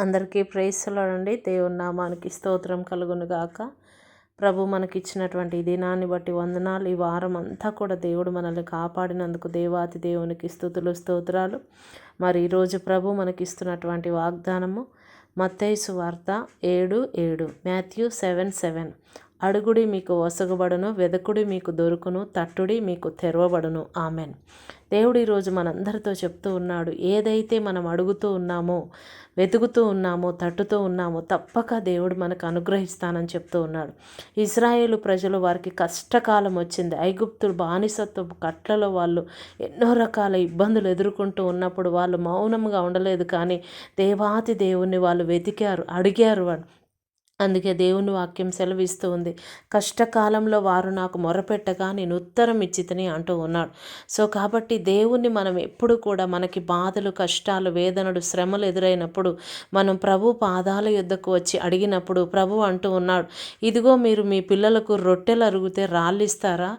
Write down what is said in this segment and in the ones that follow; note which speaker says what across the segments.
Speaker 1: అందరికీ ప్రేసలాడండి దేవుని నామానికి స్తోత్రం కలుగును గాక. ప్రభు మనకిచ్చినటువంటి ఈ దినాన్ని బట్టి వందనాలు. ఈ వారం అంతా కూడా దేవుడు మనల్ని కాపాడినందుకు దేవాతి దేవునికి స్థుతులు స్తోత్రాలు. మరి ఈరోజు ప్రభు మనకిస్తున్నటువంటి వాగ్దానము మత్తైసు వార్త ఏడు ఏడు మాథ్యూ సెవెన్ సెవెన్. అడుగుడి మీకు వసగబడును వెదకుడి మీకు దొరుకును తట్టుడి మీకు తెరవబడును. ఆమెన్. దేవుడు ఈరోజు మనందరితో చెప్తూ ఉన్నాడు ఏదైతే మనం అడుగుతూ ఉన్నామో వెతుకుతూ ఉన్నామో తట్టుతూ ఉన్నామో తప్పక దేవుడు మనకు అనుగ్రహిస్తానని చెప్తూ ఉన్నాడు. ఇస్రాయేలు ప్రజలు వారికి కష్టకాలం వచ్చింది. ఐగుప్తులు బానిసత్వ కట్లలో వాళ్ళు ఎన్నో రకాల ఇబ్బందులు ఎదుర్కొంటూ ఉన్నప్పుడు వాళ్ళు మౌనంగా ఉండలేదు కానీ దేవాతి దేవుణ్ణి వాళ్ళు వెతికారు అడిగారు వాళ్ళు అందుకే దేవుని వాక్యం సెలవిస్తూ ఉంది. కష్టకాలంలో వారు నాకు మొరపెట్టగా నేను ఉత్తరం ఇచ్చితని అంటూ ఉన్నాడు. సో కాబట్టి దేవుణ్ణి మనం ఎప్పుడు కూడా మనకి బాధలు కష్టాలు వేదనలు శ్రమలు ఎదురైనప్పుడు మనం ప్రభు పాదాల యుద్ధకు వచ్చి అడిగినప్పుడు ప్రభు అంటూ ఉన్నాడు. ఇదిగో మీరు మీ పిల్లలకు రొట్టెలు అరిగితే రాళ్ళిస్తారా?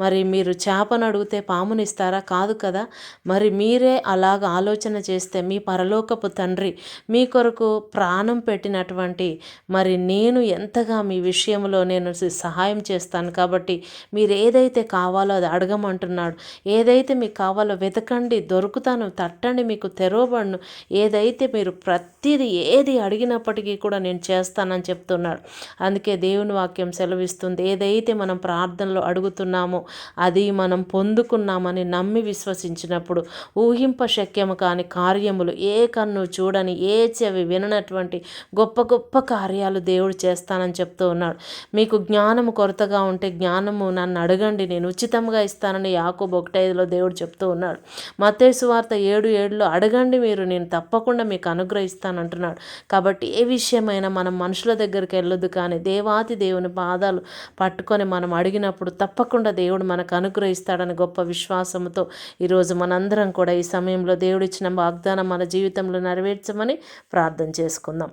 Speaker 1: మరి మీరు చేపను అడిగితే పామునిస్తారా? కాదు కదా. మరి మీరే అలాగ ఆలోచన చేస్తే మీ పరలోకపు తండ్రి మీ కొరకు ప్రాణం పెట్టినటువంటి మరి నేను ఎంతగా మీ విషయంలో నేను సహాయం చేస్తాను కాబట్టి మీరు ఏదైతే కావాలో అది అడగమంటున్నాడు ఏదైతే మీకు కావాలో వెతకండి దొరుకుతాను తట్టండి మీకు తెరవబడును ఏదైతే మీరు ప్రతిదీ ఏది అడిగినప్పటికీ కూడా నేను చేస్తానని చెప్తున్నాడు. అందుకే దేవుని వాక్యం సెలవిస్తుంది ఏదైతే మనం ప్రార్థనలో అడుగుతున్నామో అది మనం పొందుకున్నామని నమ్మి విశ్వసించినప్పుడు ఊహింప శక్యము కాని కార్యములు ఏ కన్ను చూడని ఏ చెవి విననటువంటి గొప్ప గొప్ప కార్యాలు దేవుడు దేవుడు చేస్తానని చెప్తూ ఉన్నాడు. మీకు జ్ఞానము కొరతగా ఉంటే జ్ఞానము నన్ను అడగండి. నేను ఉచితంగా ఇస్తానని యాకోబు ఒకటైదులో దేవుడు చెప్తూ ఉన్నాడు. మతేసు వార్త ఏడు ఏడులో అడగండి మీరు నేను తప్పకుండా మీకు అనుగ్రహిస్తానంటున్నాడు. కాబట్టి ఏ విషయమైనా మనం మనుషుల దగ్గరికి వెళ్ళొద్దు కానీ దేవాతి దేవుని పాదాలు పట్టుకొని మనం అడిగినప్పుడు తప్పకుండా దేవుడు మనకు అనుగ్రహిస్తాడని గొప్ప విశ్వాసంతో ఈరోజు మనందరం కూడా ఈ సమయంలో దేవుడిచ్చిన వాగ్దానం మన జీవితంలో నెరవేర్చమని ప్రార్థన చేసుకుందాం.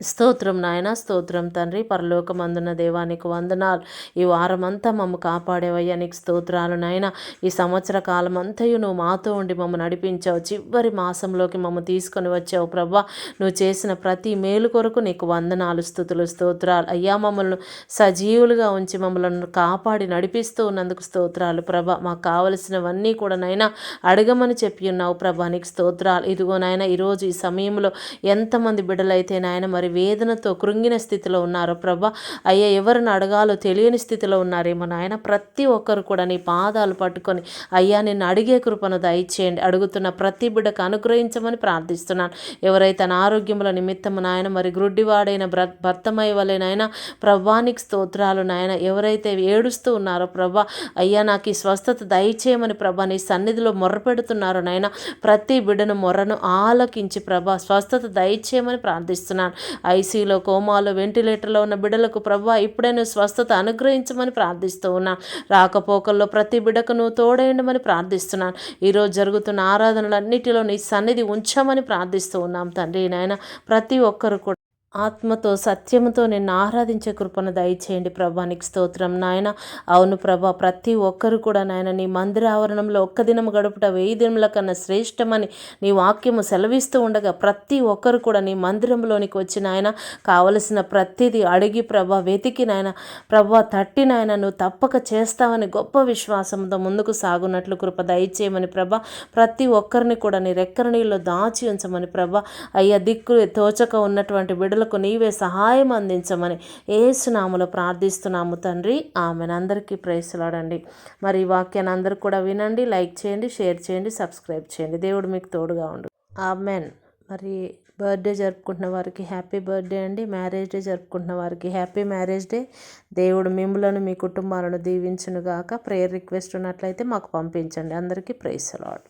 Speaker 1: స్తోత్రం నాయన స్తోత్రం తండ్రి. పరలోకమందున్న దేవానికి వందనాలు. ఈ వారమంతా మమ్మ కాపాడేవయ్యా నీకు స్తోత్రాలు నాయన. ఈ సంవత్సర కాలం అంతయు నువ్వు మాతో ఉండి మమ్మల్ని నడిపించావు. చివరి మాసంలోకి మమ్మ తీసుకొని వచ్చావు ప్రభా. నువ్వు చేసిన ప్రతి మేలు కొరకు నీకు వందనాలు స్థుతులు స్తోత్రాలు. అయ్యా మమ్మల్ని సజీవులుగా ఉంచి మమ్మల్ని కాపాడి నడిపిస్తూ ఉన్నందుకు స్తోత్రాలు ప్రభ. మాకు కావలసినవన్నీ కూడా నైనా అడగమని చెప్పి ఉన్నావు ప్రభా. నీకు స్తోత్రాలు. ఇదిగో నాయన ఈరోజు ఈ సమయంలో ఎంతమంది బిడ్డలైతే నాయన మరి మరి వేదనతో కృంగిన స్థితిలో ఉన్నారో. ప్రభా అయ్యా ఎవరిని అడగాలో తెలియని స్థితిలో ఉన్నారేమో నాయన. ప్రతి ఒక్కరు కూడా నీ పాదాలు పట్టుకొని అయ్యా నిన్ను అడిగే కృపను దయచేయండి. అడుగుతున్న ప్రతి బిడ్డకు అనుగ్రహించమని ప్రార్థిస్తున్నాను. ఎవరైతే తన ఆరోగ్యముల నిమిత్తము నాయన మరి గ్రుడ్డివాడైన భర్తమై వలెనైనా ప్రభానికి స్తోత్రాలు నాయన. ఎవరైతే ఏడుస్తూ ఉన్నారో ప్రభా అయ్యా నాకు ఈ స్వస్థత దయచేయమని ప్రభా నీ సన్నిధిలో మొర్రపెడుతున్నారో నాయన ప్రతి బిడ్డను మొర్రను ఆలకించి ప్రభా స్వస్థత దయచేయమని ప్రార్థిస్తున్నాను. ఐసీలో కోమాలో వెంటిలేటర్లో ఉన్న బిడ్డలకు ప్రభు ఇప్పుడైనా స్వస్థత అనుగ్రహించమని ప్రార్థిస్తూ ఉన్నా. రాకపోకల్లో ప్రతి బిడ్డకు నువ్వు తోడేయండమని ప్రార్థిస్తున్నాను. ఈరోజు జరుగుతున్న ఆరాధనలన్నిటిలో నీ సన్నిధి ఉంచమని ప్రార్థిస్తూ ఉన్నాం తండ్రి నాయన. ప్రతి ఒక్కరు కూడా ఆత్మతో సత్యముతో నిన్ను ఆరాధించే కృపను దయచేయండి ప్రభానికి స్తోత్రం. నాయన అవును ప్రభా ప్రతి ఒక్కరు కూడా నాయన నీ మందిర ఆవరణంలో ఒక్క దినం గడుపుట వెయ్యి దినముల కన్నా శ్రేష్టమని నీ వాక్యము సెలవిస్తూ ఉండగా ప్రతి ఒక్కరు కూడా నీ మందిరంలోనికి వచ్చి నాయన కావలసిన ప్రతిదీ అడిగి ప్రభా వెతికి నాయన ప్రభా తట్టి నాయన నువ్వు తప్పక చేస్తావని గొప్ప విశ్వాసంతో ముందుకు సాగునట్లు కృప దయచేయమని ప్రభా. ప్రతి ఒక్కరిని కూడా నీ రెక్కరణీల్లో దాచి ఉంచమని ప్రభా. అయ్యా దిక్కు తోచక ఉన్నటువంటి బిడ్డలు బిడ్డలకు నీవే సహాయం అందించమని ఏసునాములో ప్రార్థిస్తున్నాము తండ్రి. ఆమెను. అందరికీ ప్రేసలాడండి మరి ఈ వాక్యాన్ని అందరూ కూడా వినండి లైక్ చేయండి షేర్ చేయండి సబ్స్క్రైబ్ చేయండి. దేవుడు మీకు తోడుగా ఉండు. ఆమెన్. మరి బర్త్డే జరుపుకుంటున్న వారికి హ్యాపీ బర్త్డే అండి. మ్యారేజ్ డే జరుపుకుంటున్న వారికి హ్యాపీ మ్యారేజ్ డే. దేవుడు మిమ్మలను మీ కుటుంబాలను దీవించునుగాక. ప్రేయర్ రిక్వెస్ట్ ఉన్నట్లయితే మాకు పంపించండి. అందరికీ ప్రైస్ అలాడ్